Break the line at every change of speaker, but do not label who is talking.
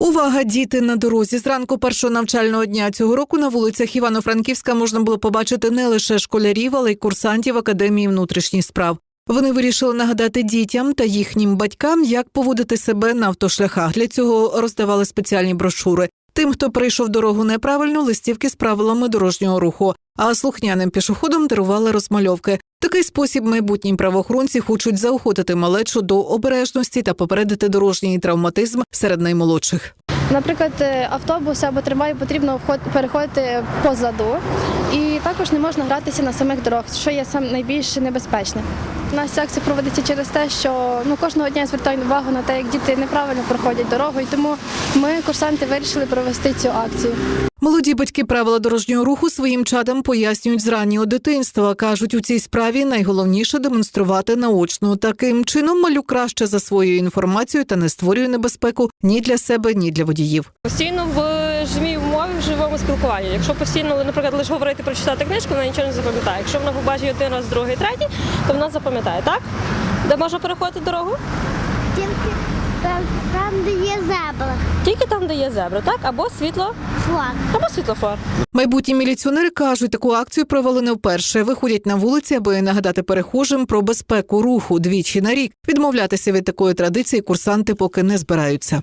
Увага, діти на дорозі. Зранку першого навчального дня цього року на вулицях Івано-Франківська можна було побачити не лише школярів, але й курсантів Академії внутрішніх справ. Вони вирішили нагадати дітям та їхнім батькам, як поводити себе на автошляхах. Для цього роздавали спеціальні брошури. Тим, хто прийшов дорогу неправильно, листівки з правилами дорожнього руху. А слухняним пішоходам дарували розмальовки. Такий спосіб майбутні правоохоронці хочуть заохотити малечу до обережності та попередити дорожній травматизм серед наймолодших.
Наприклад, е, автобус або тримає потрібно переходити позаду, і також не можна гратися на самих дорогах, що є сам найбільш небезпечне. У нас акція проводиться через те, що ну кожного дня я звертаю увагу на те, як діти неправильно проходять дорогу, і тому ми, курсанти, вирішили провести цю акцію.
Молоді батьки правила дорожнього руху своїм чадам пояснюють з раннього дитинства. кажуть, у цій справі найголовніше демонструвати наочно. Таким чином малюк краще засвоює інформацію та не створює небезпеку ні для себе, ні для водіїв.
Постійно в в живому спілкуванні. Якщо постійно, наприклад, лише говорити прочитати книжку, вона нічого не запам'ятає. Якщо вона побачить один раз, другий, третій, то вона запам'ятає, так? Де можна переходити дорогу?
Тільки там, там де є зебра,
Тільки там, де є зебра, так? Або світло,
флаг.
або світлофор.
Майбутні міліціонери кажуть, таку акцію провели не вперше. Виходять на вулиці, аби нагадати перехожим про безпеку руху двічі на рік. Відмовлятися від такої традиції курсанти поки не збираються.